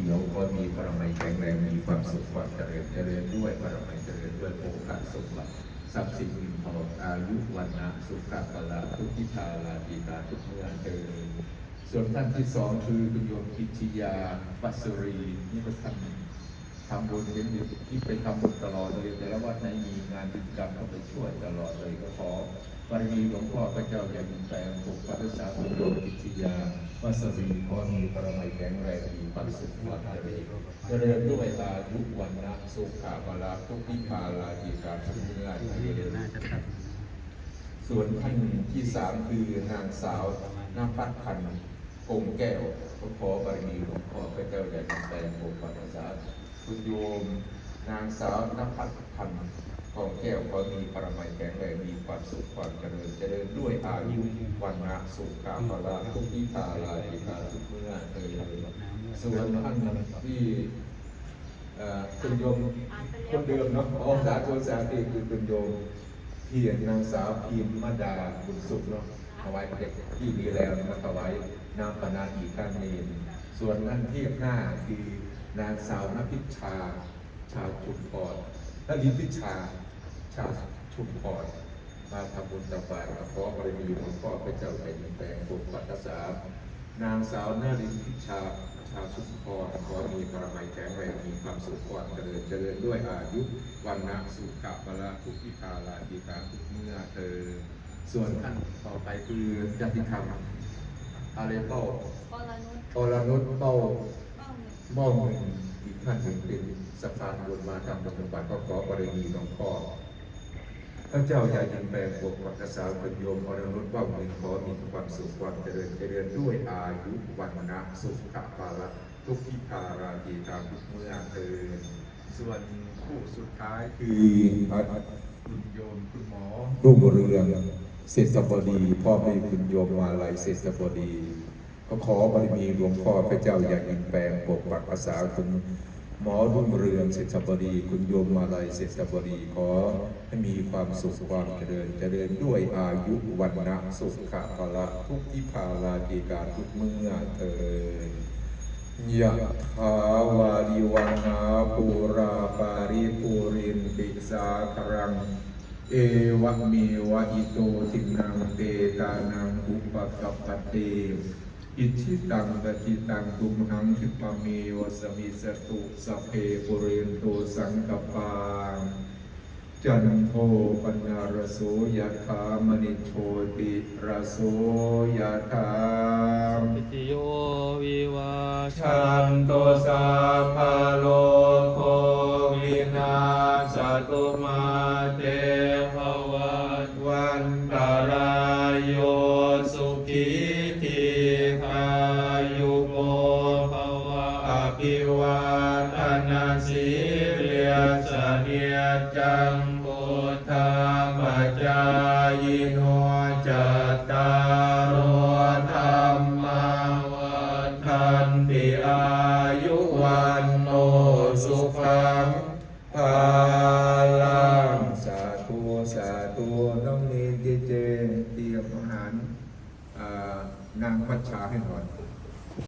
ขียวขอมีปรมัยแข็งแรงมีความสุขความเจริญเจริญด้วยปรมัยเจริญด้วยโอกาสสมบัติทรัพย์สินเงินทองอายุวันนะสุขภาละทุกทิศาลาปีนาทุกเมื่อเจริญส่วนท่านที่สองคือคุณโยมกิติยาปัสรีนี่ก็ท่านทำบุญเห็นอยู่ที่ไปทำบุญตลอดเลยแต่ละวัดไหนมีงานกิจกรรมก็ไปช่วยตลอดเลยก็ขอบารมีหลวงพ่อพระเจ้าอย่างแปลงปกปักรักษาคุณโยมกิติยา วัสรีขอมีปรมัยแข็งแรงมีความสุขวามเจริญเจริญด้วยลายุวันนะสุขาภาลาทุกทิพาลาจีการทุกเมื่อเจริญน่าจะตัดส่วนท่านที่สามคือนางสาวนาพัฒน์พันธงแก้วขอบารมีหลวงพ่อพระเจ้าอย่แปลงปกปักรักษาคุณโยม นางสาวนภัสพัน ธ์ทองแก้วขอมีปรมัยแข็งแรงมีความสุขความเจริญเจริญด้วยอายุวันนะสุขภาละทุกทิพาลาภิกาทุกเมื่อเอ่ยส่วนท่านที่เอ่อคุณโยมคนเดิมเนาะอ๋อสาธุสาธุคือคุณโยมเพียรนางสาวพิมมดาบุญสุขเนาะถวายเด็กที่มีแล้วมาถวายน้ำปนาอีกท่านเนรส่วนท่านที่หน้าคือนางสาวนภิชา ชาวชุมพรและลิพิชา ชาวชุมพรมาทำบุญตักบาตรขอบารมีหลวงพ่อพระเจ้าแผ่นดินแปลงปกปัตตสามนางสาวนารินพิชาชาวชุมพรขอมีปรมัยแข็งแรงมีความสุขความเจริญเจริญด้วยอายุวันนะสุขะพละทุกพิคาลาธิการทุกเมื่อเธอส่วนท่านต่อไปคือญาติธรรมอะไรเป้าปรนุชปรนุชเป้าเป้าหนึ่งมอบเงินอีกท่านหนึ่งเป็นสะพานบุญมาทำปฏิบัติก็ขอบารมีหลวงพ่อ พระเจ้าใหญ่ยินแปลงปกปักษาเป็นโยมอรนุชว่าเงินขอมีความสุขความเจริญเจริญด้วยอายุวันนะสุขภาละทุกทิพาราดีตามทุกเมื่อเทินส่วนคู่สุดท้ายคือคุณโยมคุณหมอรุ่งเรืองเศรษฐบดีพ่อแม่คุณโยมมาลัยเศรษฐบดี ก็ขอบารมีหลวงพ่อพระเจ้าอย่างอินแปลงปกปักรักษาคุณ หมอรุ่งเรืองเศรษฐบดีคุณโยมมาลัยเศรษฐบดีขอให้มีความสุขความเจริญเจริญด้วยอายุวันนะสุขะพละทุกทิพาลาภีการทุกเมื่อเถิดยะถาวาริวังาปูราปาริปูรินปิสาครัง เอวะเมวะอิโตทินังเตตานังอุปกัปปะเต อิชิตังปฏิตังตุมหังคิปะเมวสมิสตุสเพปุเรนโตสังกปาจันโทปนารโสยถามณิโชติรโสยถาปิติโยวิวาชันโตสาภาโลโควินาสตุมาเตภวัตวันตารายโยสุขี ภิวาทนาสีเลียสเนียจังพุทธาปัจายโนจัตตารโธรรมาวันทันติอายุวันโนสุขังภาลังสาธุสาธุน้องนนเจเจเตรียมอาหารนางพัชชาให้หน่อย